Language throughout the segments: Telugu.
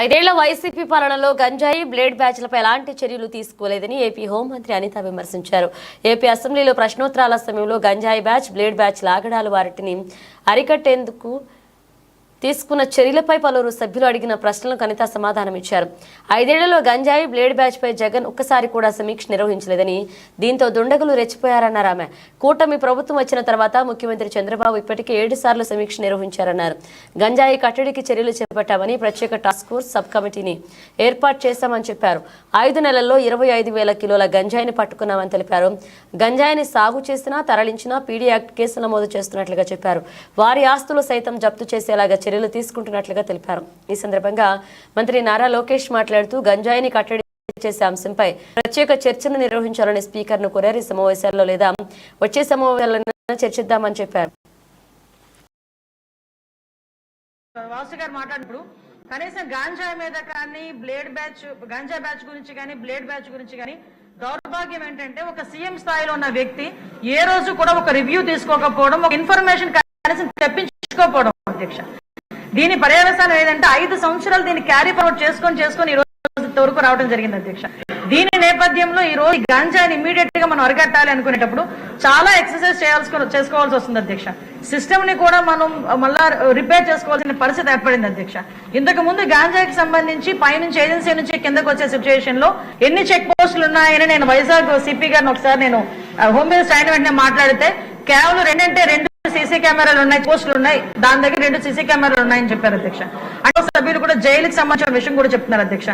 ఐదేళ్ళ వైసీపీ పాలనలో గంజాయి బ్లేడ్ బ్యాచ్లపై ఎలాంటి చర్యలు తీసుకోలేదని ఏపీ హోంమంత్రి అనిత విమర్శించారు. ఏపీ అసెంబ్లీలో ప్రశ్నోత్తరాల సమయంలో గంజాయి బ్యాచ్ బ్లేడ్ బ్యాచ్ లాగడాలు వాటిని అరికట్టేందుకు తీసుకున్న చర్యలపై పలువురు సభ్యులు అడిగిన ప్రశ్నలకు అనిత సమాధానమిచ్చారు. ఐదేళ్ళలో గంజాయి బ్లేడ్ బ్యాచ్ పై జగన్ ఒక్కసారి కూడా సమీక్ష నిర్వహించలేదని దీంతో దుండగులు రెచ్చిపోయారన్నారు ఆమె. కూటమి ప్రభుత్వం వచ్చిన తర్వాత ముఖ్యమంత్రి చంద్రబాబు ఇప్పటికే ఏడు సార్లు సమీక్ష నిర్వహించారన్నారు. గంజాయి కట్టడికి చర్యలు చేపట్టామని ప్రత్యేక టాస్క్ ఫోర్స్ సబ్ కమిటీని ఏర్పాటు చేశామని చెప్పారు. ఐదు నెలల్లో ఇరవై ఐదు వేల కిలోల గంజాయిని పట్టుకున్నామని తెలిపారు. గంజాయిని సాగు చేసినా తరలించినా పీడీ యాక్ట్ కేసు నమోదు చేస్తున్నట్లుగా చెప్పారు. వారి ఆస్తులు సైతం జప్తు చేసేలాగా చర్యలు తీసుకుంటున్నట్లుగా తెలిపారు. ఈ సందర్భంగా మంత్రి నారా లోకేష్ మాట్లాడుతూ గంజాయిని కట్టడి చేసే అంశంపై ప్రత్యేక చర్చను నిర్వహించాలని స్పీకర్ను కోరారు. ఈ సమావేశాల్లో లేదా వచ్చే సమావేశాలను చర్చిద్దామని చెప్పారు. వాసు గారు మాట్లాడినప్పుడు కనీసం గాంజా మీద కానీ బ్లేడ్ బ్యాచ్ గాంజా బ్యాచ్ గురించి కానీ బ్లేడ్ బ్యాచ్ గురించి కానీ దౌర్భాగ్యం ఏంటంటే ఒక సీఎం స్థాయిలో ఉన్న వ్యక్తి ఏ రోజు కూడా ఒక రివ్యూ తీసుకోకపోవడం ఒక ఇన్ఫర్మేషన్ కనీసం తెప్పించుకోకపోవడం అధ్యక్ష. దీని పర్యవసానం ఏదంటే ఐదు సంవత్సరాలు దీన్ని క్యారీ ఫార్వర్డ్ చేసుకొని చేసుకొని ఈ రోజు వరకు రావడం జరిగింది అధ్యక్ష. దీని నేపథ్యంలో ఈ రోజు గంజాని గాంజాని ఇమీడియట్గా మనం అరికట్టాలి అనుకునేటప్పుడు చాలా ఎక్సర్సైజ్ చేయాల్సి చేసుకోవాల్సి వస్తుంది అధ్యక్ష. సిస్టమ్ని కూడా మనం మళ్ళా రిపేర్ చేసుకోవాల్సిన పరిస్థితి ఏర్పడింది అధ్యక్ష. ఇంతకు ముందు గాంజాకి సంబంధించి పైనుంచి ఏజెన్సీ నుంచి కిందకు వచ్చే సిచ్యువేషన్లో ఎన్ని చెక్ పోస్టులు ఉన్నాయని నేను వైజాగ్ సిపి గారిని ఒకసారి నేను హోమ్ మినిస్టర్ అయిన వెంటనే మాట్లాడితే కేవలం రెండంటే రెండు సీసీ కెమెరాలు ఉన్నాయి పోస్టులు ఉన్నాయి. దాని దగ్గర రెండు సీసీ కెమెరాలు ఉన్నాయని చెప్పారు అధ్యక్ష. అంటే సభ్యులు కూడా జైలుకి సంబంధించిన విషయం కూడా చెప్తున్నారు అధ్యక్ష.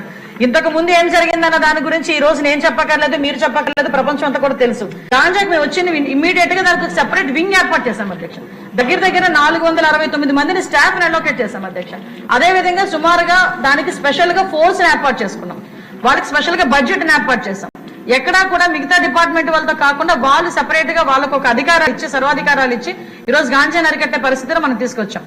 ఇంతకు ముందు ఏం జరిగిందన్న దాని గురించి ఈ రోజు నేను చెప్పక్కర్లేదు మీరు చెప్పక్కర్లేదు ప్రపంచం అంతా కూడా తెలుసు. గాంజాకి మేము వచ్చింది ఇమీడియట్గా దానికి సెపరేట్ వింగ్ ఏర్పాటు చేశాం అధ్యక్ష. దగ్గర దగ్గర నాలుగు వందల అరవై తొమ్మిది మందిని స్టాఫ్ అలోకేట్ చేశాం అధ్యక్ష. అదే విధంగా సుమారుగా దానికి స్పెషల్గా ఫోర్స్ ఏర్పాటు చేసుకున్నాం. వాళ్ళకి స్పెషల్గా బడ్జెట్ ఏర్పాటు చేశాం. ఎక్కడా కూడా మిగతా డిపార్ట్మెంట్ వాళ్ళతో కాకుండా వాళ్ళు సెపరేట్గా వాళ్ళకు ఒక అధికారాలు ఇచ్చి సర్వాధికారాలు ఇచ్చి ఈ రోజు గాంజా నరికట్టే పరిస్థితిలో మనం తీసుకొచ్చాం.